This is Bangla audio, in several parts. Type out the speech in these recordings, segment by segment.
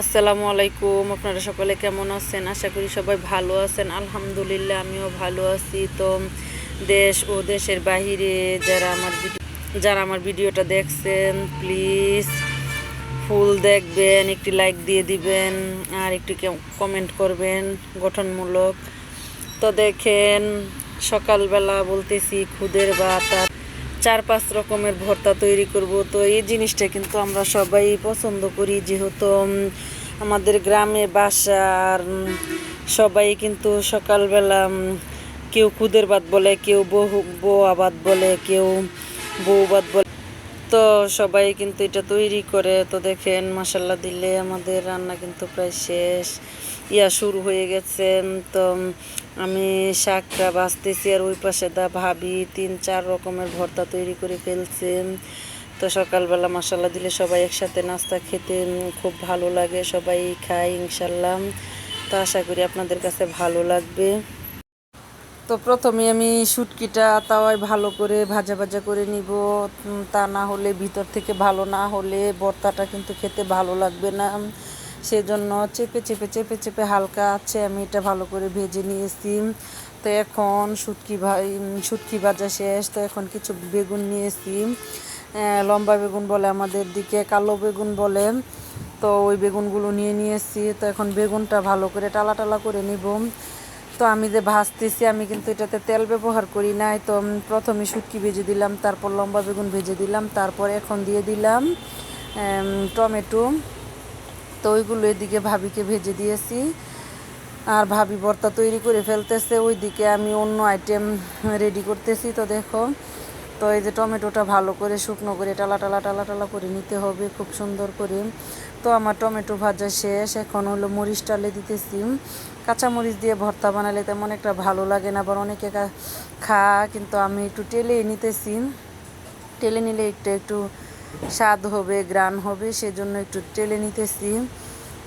আসসালামু আলাইকুম, আপনারা সকলে কেমন আছেন? আশা করি সবাই ভালো আছেন। আলহামদুলিল্লাহ, আমিও ভালো আছি। তো দেশ ও দেশের বাহিরে যারা আমার যারা আমার ভিডিওটা দেখছেন, প্লিজ ফুল দেখবেন, একটি লাইক দিয়ে দিবেন, আর একটু কমেন্ট করবেন গঠনমূলক। তো দেখেন, সকালবেলা বলতেছি খুদের ভাত আর চার পাঁচ রকমের ভর্তা তৈরি করব। তো এই জিনিসটা কিন্তু আমরা সবাই পছন্দ করি, যেহেতু আমাদের গ্রামে বাসার সবাই কিন্তু সকালবেলা কেউ খুদের ভাত বলে, কেউ বহু বোয়া আবাদ বলে, কেউ বউ ভাত বলে। তো সবাই কিন্তু এটা তৈরি করে, তো দেখেন মশাল্লা দিলে আমাদের রান্না কিন্তু প্রায় শেষ। ইয়া শুরু হয়ে গেছে, তো আমি শাকটা বাছতেছি আর ওই পাশে দা ভাবি তিন চার রকমের ভর্তা তৈরি করে ফেলছে। তো সকালবেলা মশালা দিলে সবাই একসাথে নাস্তা খেতে খুব ভালো লাগে, সবাই খায় ইনশাল্লাহ তো আশা করি আপনাদের কাছে ভালো লাগবে। তো প্রথমে আমি শুটকিটা তাওয়ায় ভালো করে ভাজা ভাজা করে নিব। তা না হলে ভিতর থেকে ভালো না হলে বর্তাটা কিন্তু খেতে ভালো লাগবে না। সেজন্য চেপে চেপে চেপে চেপে হালকা আছে, আমি এটা ভালো করে ভেজে নিয়েছি। তো এখন শুটকি ভাই শুটকি ভাজা শেষ, তো এখন কিছু বেগুন নিয়েছি। লম্বা বেগুন বলে আমাদের দিকে, কালো বেগুন বলে। তো ওই বেগুনগুলো নিয়ে নিয়েছি, তো এখন বেগুনটা ভালো করে টালা টালা করে নিব। তো আমি যে ভাজতেছি, আমি কিন্তু এটাতে তেল ব্যবহার করি নাই। তো প্রথমে শুটকি ভেজে দিলাম, তারপর লম্বা বেগুন ভেজে দিলাম, তারপর এখন দিয়ে দিলাম টমেটো। তো ওইগুলো এদিকে ভাবিকে ভেজে দিয়েছি। আর ভাবি ভর্তা তৈরি করে ফেলতেছে, ওইদিকে আমি অন্য আইটেম রেডি করতেছি, তো দেখো। তো এই যে টমেটোটা ভালো করে শুকনো করে টালা টালা টালা টালা করে নিতে হবে, খুব সুন্দর করে। তো আমার টমেটো ভাজা শেষ, এখন হলো মরিচ টালে দিতেছি। কাঁচা মরিচ দিয়ে ভর্তা বানালে তেমন একটা ভালো লাগে না, আবার অনেকে খা কিন্তু আমি একটু টেলে নিতেছি। টেলে নিলে একটু একটু স্বাদ হবে, গ্রান হবে, সেজন্য একটু টেলে নিতেছি।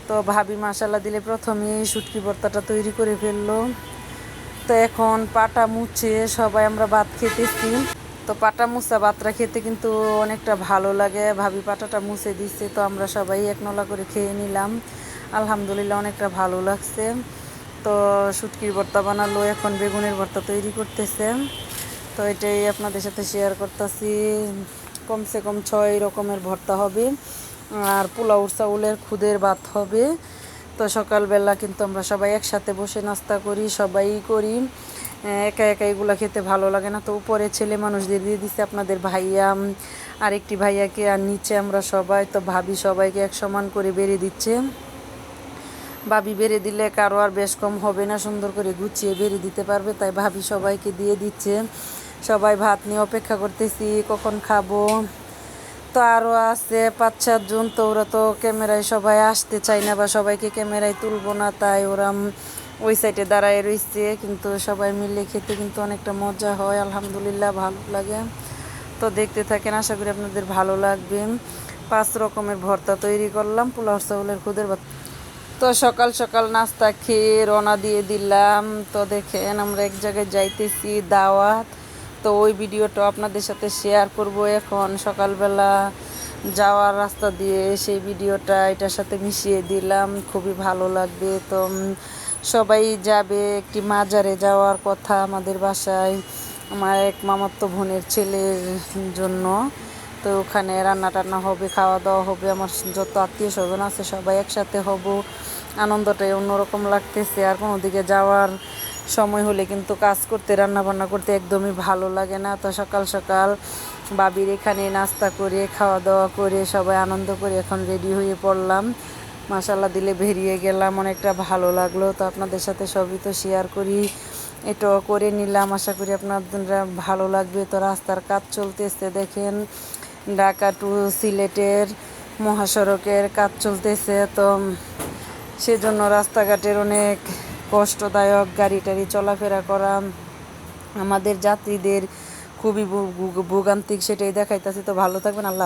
তো ভাবি মশালা দিলে প্রথমে শুটকি ভর্তাটা তৈরি করে ফেলল। তো এখন পাটা মুছে সবাই আমরা ভাত খেতেছি। তো পাটা মুসা ভাতটা খেতে কিন্তু অনেকটা ভালো লাগে। ভাবি পাটাটা মুছে দিচ্ছে তো আমরা সবাই এক নলা করে খেয়ে নিলাম। আলহামদুলিল্লাহ অনেকটা ভালো লাগছে। তো শুটকির ভর্তা বানালো, এখন বেগুনের ভর্তা তৈরি করতেছে। তো এটাই আপনাদের সাথে শেয়ার করতেছি। কমসে কম ছয় রকমের ভর্তা হবে, আর পোলাও চাউলের খুদের ভাত হবে। তো সকালবেলা কিন্তু আমরা সবাই একসাথে বসে নাস্তা করি, সবাই করি। একা একা এগুলো খেতে ভালো লাগে না। তো উপরে ছেলে মানুষদের দিয়ে দিচ্ছে আপনাদের ভাইয়া আরেকটি ভাইয়াকে আর নিচে আমরা সবাই, তো ভাবি সবাইকে এক সমান করে বেড়ে দিচ্ছে। ভাবি বেড়ে দিলে কারও আর বেশ কম হবে না, সুন্দর করে গুছিয়ে বেড়ে দিতে পারবে, তাই ভাবি সবাইকে দিয়ে দিচ্ছে। সবাই ভাত নিয়ে অপেক্ষা করতেছি, কখন খাব? তো আরও আছে পাঁচ সাতজন তো ওরা তো ক্যামেরায় সবাই আসতে চায় না বা সবাইকে ক্যামেরায় তুলবো না, তাই ওরা ওই সাইডে দাঁড়ায় রয়েছে কিন্তু সবাই মিলে খেতে কিন্তু অনেকটা মজা হয়, আলহামদুলিল্লাহ ভালো লাগে। তো দেখতে থাকেন, আশা করি আপনাদের ভালো লাগবে। পাঁচ রকমের ভর্তা তৈরি করলাম, পোলাও, চাউলের খুদের ভাত তো সকাল সকাল নাস্তা খেয়ে রওনা দিয়ে দিলাম। তো দেখেন, আমরা এক জায়গায় যাইতেছি দাওয়াত। তো ওই ভিডিওটা আপনাদের সাথে শেয়ার করব এখন। সকালবেলা যাওয়ার রাস্তা দিয়ে সেই ভিডিওটা এটার সাথে মিশিয়ে দিলাম, খুবই ভালো লাগবে। তো সবাই যাবে একটি মাজারে যাওয়ার কথা আমাদের বাসায়। আমার এক মামাতো বোনের ছেলের জন্য। তো ওখানে রান্না টান্না হবে খাওয়া দাওয়া হবে। আমার যত আত্মীয় স্বজন আছে সবাই একসাথে হব। আনন্দটাই অন্যরকম লাগতেছে। আর কোনো দিকে যাওয়ার সময় হলে কিন্তু কাজ করতে রান্না বান্না করতে একদমই ভালো লাগে না। তো সকাল সকাল বাবির এখানে নাস্তা করে খাওয়া দাওয়া করে সবাই আনন্দ করে এখন রেডি হয়ে পড়লাম। মাসাল্লাহ দিলে বেরিয়ে গেলাম, অনেকটা ভালো লাগল। তো আপনাদের সাথে সবই তো শেয়ার করি, এটাও করে নিলাম। আশা করি আপনাদের ভালো লাগবে। তো রাস্তার কাজ চলতেছে দেখেন, ঢাকা টু সিলেটের মহাসড়কের কাজ চলতেছে। তো সেজন্য রাস্তাঘাটের অনেক কষ্টদায়ক গাড়ি টাড়ি চলাফেরা করা, আমাদের যাত্রীদের খুবই ভোগান্তিক সেটাই দেখাইতেছে। তো ভালো থাকবেন, আল্লাহ